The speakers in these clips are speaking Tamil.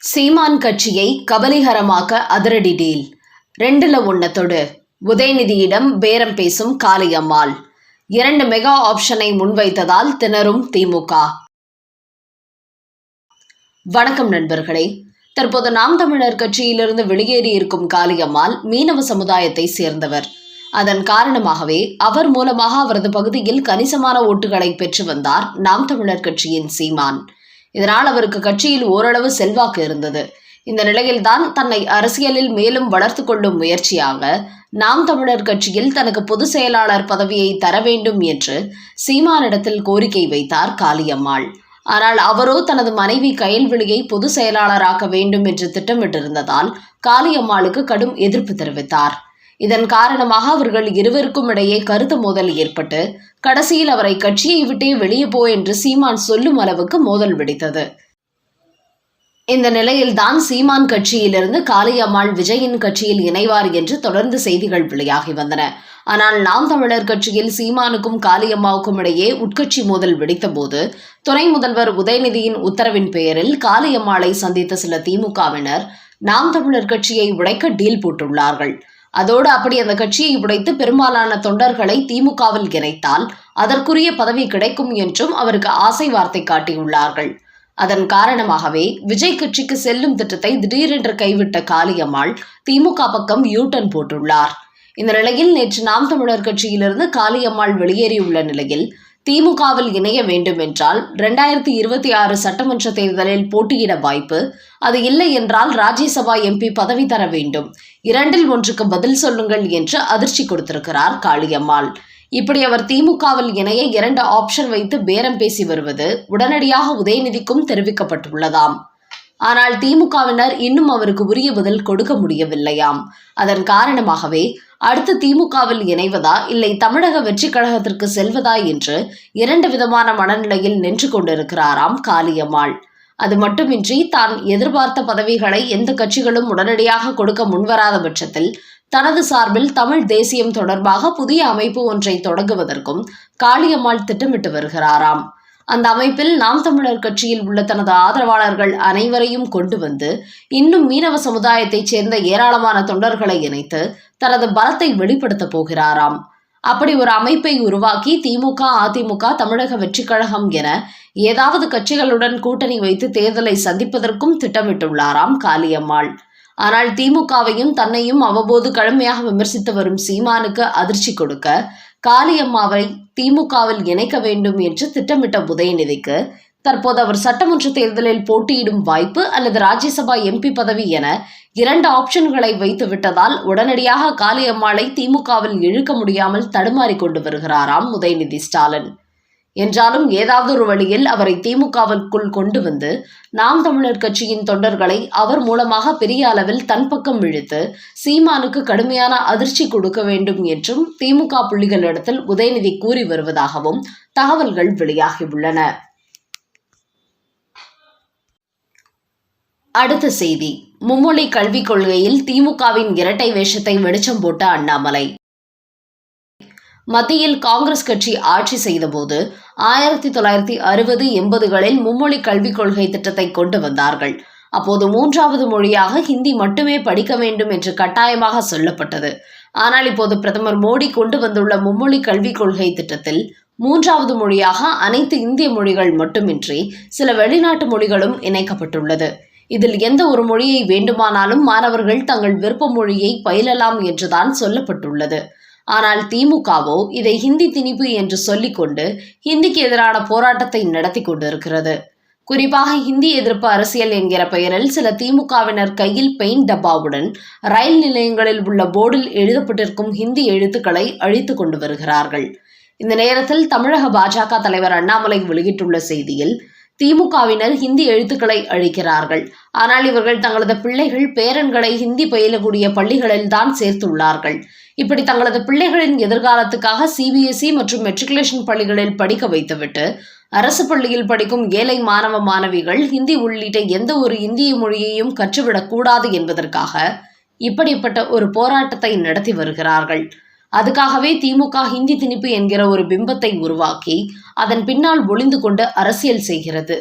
சீமான் கட்சியை கபலீகரமாக்க அதிரடி டீல் ரெண்டுல ஒன்னத்தோடு உதயநிதியிடம் பேரம் பேசும் காளியம்மாள். இரண்டு மெகா ஆப்ஷனை முன்வைத்ததால் திணறும் திமுக. வணக்கம் நண்பர்களே. தற்போது நாம் தமிழர் கட்சியிலிருந்து வெளியேறி இருக்கும் காளியம்மாள் மீனவ சமுதாயத்தை சேர்ந்தவர். அதன் காரணமாகவே அவர் மூலமாக அவரது பகுதியில் கணிசமான ஓட்டுகளை பெற்று வந்தார் நாம் தமிழர் கட்சியின் சீமான். இதனால் அவருக்கு கட்சியில் ஓரளவு செல்வாக்கு இருந்தது. இந்த நிலையில்தான் தன்னை அரசியலில் மேலும் வளர்த்து கொள்ளும் முயற்சியாக நாம் தமிழர் கட்சியில் தனக்கு பொதுச் செயலாளர் பதவியை தர வேண்டும் என்று சீமானிடத்தில் கோரிக்கை வைத்தார் காளியம்மாள். ஆனால் அவரோ தனது மனைவி கயல்விழியை பொதுச் செயலாளராக்க வேண்டும் என்று திட்டமிட்டிருந்ததால் காளியம்மாளுக்கு கடும் எதிர்ப்பு தெரிவித்தார். இதன் காரணமாக அவர்கள் இருவருக்கும் இடையே கருத்து மோதல் ஏற்பட்டு கடைசியில் அவரை கட்சியை விட்டே வெளியே போ என்று சீமான் சொல்லும் அளவுக்கு மோதல் வெடித்தது. இந்த நிலையில்தான் சீமான் கட்சியிலிருந்து காளியம்மாள் விஜயின் கட்சியில் இணைவார் என்று தொடர்ந்து செய்திகள் வெளியாகி வந்தன. ஆனால் நாம் தமிழர் கட்சியில் சீமானுக்கும் காளியம்மாவுக்கும் இடையே உட்கட்சி மோதல் வெடித்தபோது துணை முதல்வர் உதயநிதியின் உத்தரவின் பெயரில் காளியம்மாளை சந்தித்த சில திமுகவினர் நாம் தமிழர் கட்சியை உடைக்க டீல் போட்டுள்ளார்கள். அதோடு அப்படி அந்த கட்சியை உடைத்து பெரும்பாலான தொண்டர்களை திமுகவில் இணைத்தால் அதற்குரிய பதவி கிடைக்கும் என்றும் அவருக்கு ஆசை வார்த்தை காட்டியுள்ளார்கள். அதன் காரணமாகவே விஜய் கட்சிக்கு செல்லும் திட்டத்தை திடீரென்று கைவிட்ட காளியம்மாள் திமுக பக்கம் யூட்டன் போட்டுள்ளார். இந்த நிலையில் நேற்று நாம் தமிழர் கட்சியிலிருந்து காளியம்மாள் வெளியேறியுள்ள நிலையில் திமுகவில் இணைய வேண்டும் என்றால் இரண்டாயிரத்தி இருபத்தி ஆறு சட்டமன்ற தேர்தலில் போட்டியிட வாய்ப்பு. அது இல்லை என்றால் ராஜ்யசபா எம்பி பதவி தர வேண்டும். இரண்டில் ஒன்றுக்கு பதில் சொல்லுங்கள் என்று அதிர்ச்சி கொடுத்திருக்கிறார் காளியம்மாள். இப்படி அவர் திமுகவில் இணைய இரண்டு ஆப்ஷன் வைத்து பேரம் பேசி வருவது உடனடியாக உதயநிதிக்கும் தெரிவிக்கப்பட்டுள்ளதாம். ஆனால் திமுகவினர் இன்னும் அவருக்கு உரிய பதில் கொடுக்க முடியவில்லையாம். அதன் காரணமாகவே அடுத்து திமுகவில் இணைவதா இல்லை தமிழக வெற்றி கழகத்திற்கு செல்வதா என்று இரண்டு விதமான மனநிலையில் நின்று கொண்டிருக்கிறாராம் காளியம்மாள். அது மட்டுமின்றி தான் எதிர்பார்த்த பதவிகளை எந்த கட்சிகளும் உடனடியாக கொடுக்க முன்வராத பட்சத்தில் தனது சார்பில் தமிழ் தேசியம் தொடர்பாக புதிய அமைப்பு ஒன்றை தொடங்குவதற்கும் காளியம்மாள் திட்டமிட்டு வருகிறாராம். அந்த அமைப்பில் நாம் தமிழர் கட்சியில் உள்ள தனது ஆதரவாளர்கள் அனைவரையும் கொண்டு வந்து இன்னும் மீனவ சமுதாயத்தைச் சேர்ந்த ஏராளமான தொண்டர்களை இணைத்து தனது பலத்தை வெளிப்படுத்தப் போகிறாராம். அப்படி ஒரு அமைப்பை உருவாக்கி திமுக அதிமுக தமிழக வெற்றிக் கழகம் என ஏதாவது கட்சிகளுடன் கூட்டணி வைத்து தேர்தலை சந்திப்பதற்கும் திட்டமிட்டுள்ளாராம் காளியம்மாள். ஆனால் திமுகவையும் தன்னையும் அவ்வப்போது கடுமையாக விமர்சித்து வரும் சீமானுக்கு அதிர்ச்சி கொடுக்க காளியம்மாவை திமுகவில் இணைக்க வேண்டும் என்று திட்டமிட்ட உதயநிதிக்கு தற்போது அவர் சட்டமன்ற தேர்தலில் போட்டியிடும் வாய்ப்பு அல்லது ராஜ்யசபா எம்பி பதவி என இரண்டு ஆப்ஷன்களை வைத்து விட்டதால் உடனடியாக காளியம்மாளை திமுகவில் இழுக்க முடியாமல் தடுமாறிக் கொண்டு வருகிறாராம் உதயநிதி ஸ்டாலின். என்றாலும் ஏதாவது ஒரு வழியில் அவரை திமுகவிற்குள் கொண்டு வந்து நாம் தமிழர் கட்சியின் தொண்டர்களை அவர் மூலமாக பெரிய அளவில் தன் பக்கம் இழுத்து சீமானுக்கு கடுமையான அதிர்ச்சி கொடுக்க வேண்டும் என்றும் திமுக புள்ளிகளிடத்தில் உதயநிதி கூறி வருவதாகவும் தகவல்கள் வெளியாகியுள்ளன. அடுத்த செய்தி. மும்மொழி கல்விக் கொள்கையில் திமுகவின் இரட்டை வேஷத்தை வெளிச்சம் போட்ட அண்ணாமலை. மத்தியில் காங்கிரஸ் கட்சி ஆட்சி செய்தபோது ஆயிரத்தி தொள்ளாயிரத்தி அறுபது எண்பதுகளில் மும்மொழி கல்விக் கொள்கை திட்டத்தை கொண்டு வந்தார்கள். அப்போது மூன்றாவது மொழியாக ஹிந்தி மட்டுமே படிக்க வேண்டும் என்று கட்டாயமாக சொல்லப்பட்டது. ஆனால் இப்போது பிரதமர் மோடி கொண்டு வந்துள்ள மும்மொழி கல்விக் கொள்கை திட்டத்தில் மூன்றாவது மொழியாக அனைத்து இந்திய மொழிகள் மட்டுமின்றி சில வெளிநாட்டு மொழிகளும் இணைக்கப்பட்டுள்ளது. இதில் எந்த ஒரு மொழியை வேண்டுமானாலும் மாணவர்கள் தங்கள் விருப்ப மொழியை பயிலலாம் என்றுதான் சொல்லப்பட்டுள்ளது. ஆனால் திமுகவோ இதை ஹிந்தி திணிப்பு என்று சொல்லிக்கொண்டு ஹிந்திக்கு எதிரான போராட்டத்தை நடத்தி கொண்டிருக்கிறது. குறிப்பாக ஹிந்தி எதிர்ப்பு அரசியல் என்கிற பெயரில் சில திமுகவினர் கையில் பெயிண்ட் டப்பாவுடன் ரயில் நிலையங்களில் உள்ள போர்டில் எழுதப்பட்டிருக்கும் ஹிந்தி எழுத்துக்களை அழித்து கொண்டு வருகிறார்கள். இந்த நேரத்தில் தமிழக பாஜக தலைவர் அண்ணாமலை வெளியிட்டுள்ள செய்தியில் திமுகவினர் ஹிந்தி எழுத்துக்களை அழிக்கிறார்கள். ஆனால் இவர்கள் தங்களது பிள்ளைகள் பேரன்களை ஹிந்தி பயிலக்கூடிய பள்ளிகளில் தான் சேர்த்துள்ளார்கள். இப்படி தங்களது பிள்ளைகளின் எதிர்காலத்துக்காக சிபிஎஸ்இ மற்றும் மெட்ரிகுலேஷன் பள்ளிகளில் படிக்க வைத்துவிட்டு அரசு பள்ளியில் படிக்கும் ஏழை மாணவ மாணவிகள் ஹிந்தி உள்ளிட்ட எந்த ஒரு இந்திய மொழியையும் கற்றுவிடக்கூடாது என்பதற்காக இப்படிப்பட்ட ஒரு போராட்டத்தை நடத்தி வருகிறார்கள். அதுக்காகவே திமுக ஹிந்தி திணிப்பு என்கிற ஒரு பிம்பத்தை உருவாக்கி அதன் பின்னால் ஒளிந்து கொண்டு அரசியல் செய்கிறது.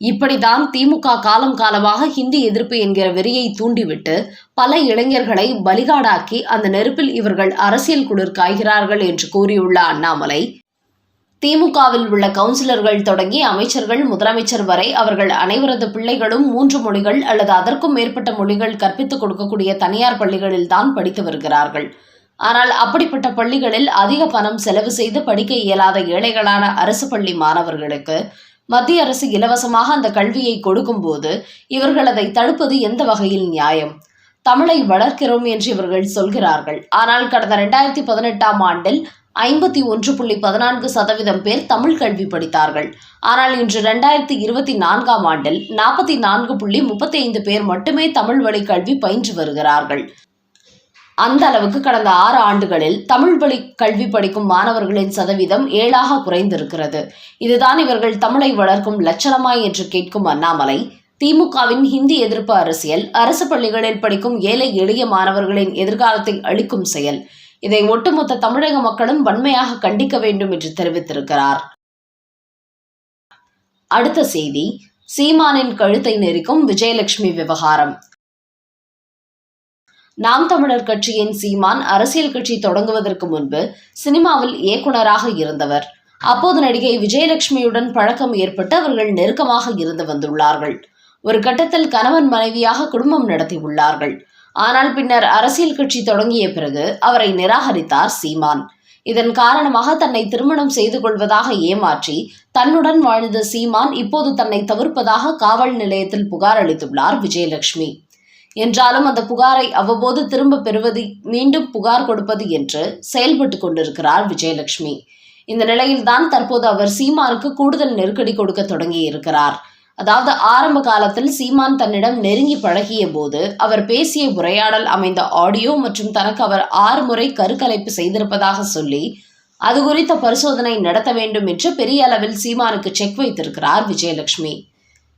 இப்படித்தான் திமுக காலம் காலமாக ஹிந்தி எதிர்ப்பு என்கிற வெறியை தூண்டிவிட்டு பல இளைஞர்களை பலிகாடாக்கி அந்த நெருப்பில் இவர்கள் அரசியல் குளிர் காய்கிறார்கள் என்று கூறியுள்ள அண்ணாமலை திமுகவில் உள்ள கவுன்சிலர்கள் தொடங்கி அமைச்சர்கள் முதலமைச்சர் வரை அவர்கள் அனைவரது பிள்ளைகளும் மூன்று மொழிகள் அல்லது அதற்கும் மேற்பட்ட மொழிகள் கற்பித்துக் கொடுக்கக்கூடிய தனியார் பள்ளிகளில் தான் படித்து வருகிறார்கள். ஆனால் அப்படிப்பட்ட பள்ளிகளில் அதிக பணம் செலவு செய்து படிக்க இயலாத ஏழைகளான அரசு பள்ளி மாணவர்களுக்கு மத்திய அரசு இலவசமாக அந்த கல்வியை கொடுக்கும்போது இவர்கள் அதை தடுப்பது எந்த வகையில் நியாயம்? தமிழை வளர்க்கிறோம் என்று இவர்கள் சொல்கிறார்கள். ஆனால் கடந்த ரெண்டாயிரத்தி பதினெட்டாம் ஆண்டில் ஐம்பத்தி ஒன்று புள்ளி பதினான்கு சதவீதம் பேர் தமிழ் கல்வி படித்தார்கள். ஆனால் இன்று ரெண்டாயிரத்தி இருபத்தி நான்காம் ஆண்டில் நாற்பத்தி நான்கு புள்ளி முப்பத்தி ஐந்து பேர் மட்டுமே தமிழ் வழி கல்வி பயின்று வருகிறார்கள். அந்த அளவுக்கு கடந்த ஆறு ஆண்டுகளில் தமிழ் வழி கல்வி படிக்கும் மாணவர்களின் சதவீதம் ஏழாக குறைந்திருக்கிறது. இதுதான் இவர்கள் தமிழை வளர்க்கும் லட்சணமாய் என்று கேட்கும் அண்ணாமலை திமுகவின் ஹிந்தி எதிர்ப்பு அரசியல் அரசு பள்ளிகளில் படிக்கும் ஏழை எளிய மாணவர்களின் எதிர்காலத்தை அளிக்கும் செயல். இதை ஒட்டுமொத்த தமிழக மக்களும் வன்மையாக கண்டிக்க வேண்டும் என்று தெரிவித்திருக்கிறார். அடுத்த செய்தி சீமானின் கழுத்தை நெரிக்கும் விஜயலட்சுமி விவகாரம். நாம் தமிழர் கட்சியின் சீமான் அரசியல் கட்சி தொடங்குவதற்கு முன்பு சினிமாவில் இயக்குனராக இருந்தவர். அப்போது நடிகை விஜயலட்சுமியுடன் பழக்கம் ஏற்பட்டு அவர்கள் நெருக்கமாக இருந்து வந்துள்ளார்கள். ஒரு கட்டத்தில் கணவன் மனைவியாக குடும்பம் நடத்தியுள்ளார்கள் ஆனால் பின்னர் அரசியல் கட்சி தொடங்கிய பிறகு அவரை நிராகரித்தார் சீமான். இதன் காரணமாக தன்னை திருமணம் செய்து கொள்வதாக ஏமாற்றி தன்னுடன் வாழ்ந்த சீமான் இப்போது தன்னை தவிர்ப்பதாக காவல் நிலையத்தில் புகார் அளித்துள்ளார் விஜயலட்சுமி. என்றாலும் அந்த புகாரை அவ்வப்போது திரும்ப பெறுவது மீண்டும் புகார் கொடுப்பது என்று செயல்பட்டு கொண்டிருக்கிறார் விஜயலட்சுமி. இந்த நிலையில்தான் தற்போது அவர் சீமானுக்கு கூடுதல் நெருக்கடி கொடுக்க தொடங்கி இருக்கிறார் அதாவது ஆரம்ப காலத்தில் சீமான் தன்னிடம் நெருங்கி பழகிய போது அவர் பேசிய உரையாடல் அமைந்த ஆடியோ மற்றும் தனக்கு அவர் ஆறு முறை கருக்கலைப்பு செய்திருப்பதாக சொல்லி அது குறித்த பரிசோதனை நடத்த வேண்டும் என்று பெரிய அளவில் சீமானுக்கு செக் வைத்திருக்கிறார் விஜயலட்சுமி.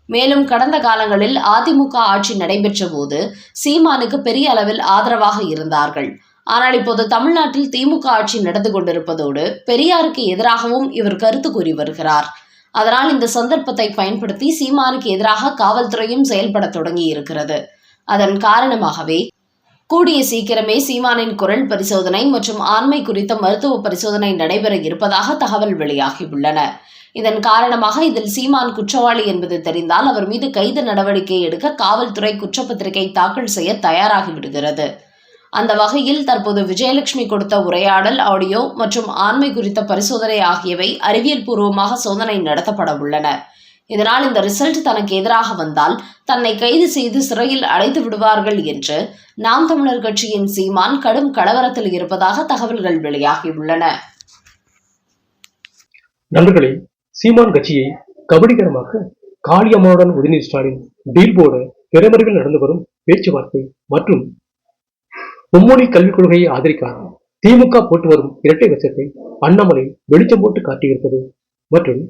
மேலும் கடந்த காலங்களில் அதிமுக ஆட்சி நடைபெற்ற போது சீமானுக்கு பெரிய அளவில் ஆதரவாக இருந்தார்கள். ஆனால் இப்போது தமிழ்நாட்டில் திமுக ஆட்சி நடந்து கொண்டிருப்பதோடு பெரியாருக்கு எதிராகவும் இவர் கருத்து கூறி வருகிறார். அதனால் இந்த சந்தர்ப்பத்தை பயன்படுத்தி சீமானுக்கு எதிராக காவல்துறையும் செயல்பட தொடங்கி இருக்கிறது அதன் காரணமாகவே கூடிய சீக்கிரமே சீமானின் குரல் பரிசோதனை மற்றும் ஆண்மை குறித்த மருத்துவ பரிசோதனை நடைபெற இருப்பதாக தகவல் வெளியாகியுள்ளன. இதன் காரணமாக இதில் சீமான் குற்றவாளி என்பது தெரிந்தால் அவர் மீது கைது நடவடிக்கை எடுக்க காவல்துறை குற்றப்பத்திரிகை தாக்கல் செய்ய தயாராகிவிடுகிறது அந்த வகையில் தற்போது விஜயலட்சுமி கொடுத்த உரையாடல் ஆடியோ மற்றும் ஆண்மை குறித்த பரிசோதனை ஆகியவை அறிவியல் பூர்வமாக சோதனை நடத்தப்பட உள்ளன. இதனால் இந்த ரிசல்ட் தனக்கு எதிராக வந்தால் தன்னை கைது செய்து சிறையில் அடைத்து விடுவார்கள் என்று நாம் தமிழர் கட்சியின் சீமான் கடும் கலவரத்தில் இருப்பதாக தகவல்கள் வெளியாகியுள்ளன நண்பர்களே சீமான் கட்சியை கபடிகரமாக காளியம்மாவுடன் உதயநிதி ஸ்டாலின் டீல் போட திறமறைவில் நடந்து வரும் பேச்சுவார்த்தை மற்றும் மும்மொழி கல்விக் கொள்கையை ஆதரிக்காத. திமுக போட்டு வரும் இரட்டை வசத்தை அண்ணாமலை வெளிச்சம் போட்டு காட்டியிருப்பது மற்றும்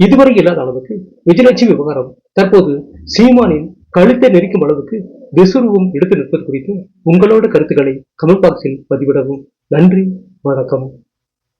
இதுவரை இல்லாத அளவுக்கு விஜயலட்சுமி விவகாரம் தற்போது சீமானின் கழுத்தை நெரிக்கும் அளவுக்கு விசுருவம் எடுத்து நிற்பது குறித்து உங்களோட கருத்துக்களை கமெண்ட் பாக்ஸில் பதிவிடவும். நன்றி வணக்கம்.